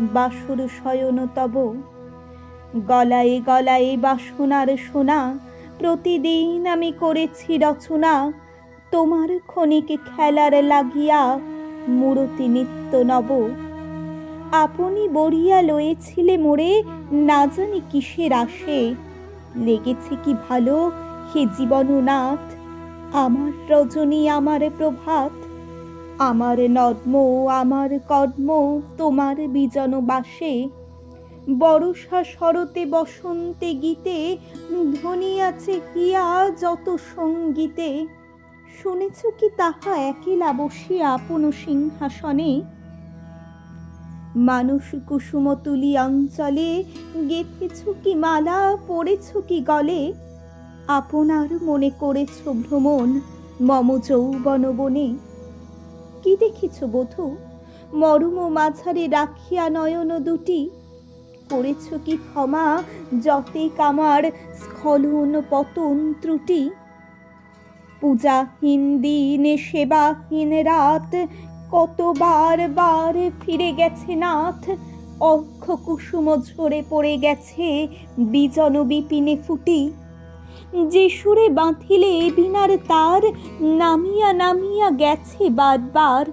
বাসুর শয়ন তব। গলায় গলায় বাসনার সোনা, প্রতিদিন আমি করেছি রচনা। তোমার ক্ষণিক খেলার লাগিয়া মূরতি নিত্য নব। আপনি বড়িয়া লয়েছিলে মোরে, না জানি কিসের আসে। লেগেছে কি ভালো, হে জীবননাথ? আমার রজনী, আমার প্রভাত। আমার নদ্ম আমার কর্ম তোমার বিজন বাসে। বরষা শরতে বসন্তে গীতে, ধ্বনি আছে হিয়া যত সঙ্গীতে। শুনেছ কি তাহা একেলা বসিয়া আপন সিংহাসনে? মানুষ কুসুম তুলি অঞ্চলে, গেথেছ কি মালা, পড়েছ কি গলে? আপনার মনে করেছ ভ্রমণ, মম যৌবন বনে। কি দেখিছ বধূ? মরুম মাঝারে রাখিয়া নয়ন দুটি। করেছ কি ক্ষমা যতে কামার স্খলন পতন ত্রুটি? পূজাহীন দিন সেবাহীন রাত, কতবার বার ফিরে গেছে নাথ? অক্ষ কুসুম ঝরে পড়ে গেছে, বিজন বিপিনে ফুটি। যে সুরে বাঁধিলে বিনার তার, নামিয়া নামিয়া গেছে বারবার।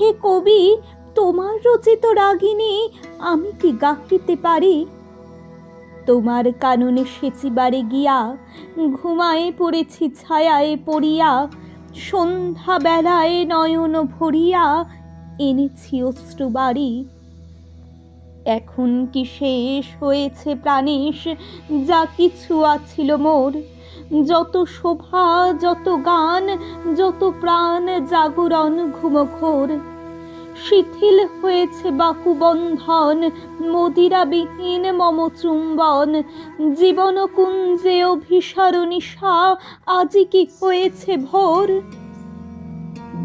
হে কবি, তোমার রচিত রাগিনী, আমি কি গাহিতে পারি? তোমার কাননে সেচিবারে গিয়া, ঘুমায়ে পড়েছি ছায়ায় পড়িয়া সন্ধ্যা বেলায় নয়ন ভরিয়া, এনেছি অশ্রুবাড়ি এখন কি শেষ হয়েছে প্রাণেশ? যা কিছু আছিল মোর। যত শোভা, যত গান, যত প্রাণ জাগরণ ঘুমঘোর। শিথিল হয়েছে বাকুবন্ধন, মদিরাবিহীন মম চুম্বন জীবন কুঞ্জে অভিসার নিশা আজি কি হয়েছে ভোর?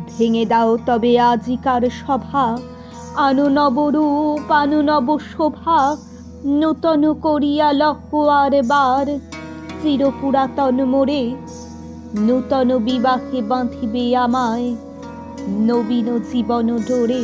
ভেঙে দাও তবে আজিকার সভা। আনু রূপ আনুনব শোভা নূতন করিয়া লকুয়ার বার। চির পুরাতন মোড়ে নূতন বিবাহে বাঁধিবে আমায়, নবীন জীবন ডোরে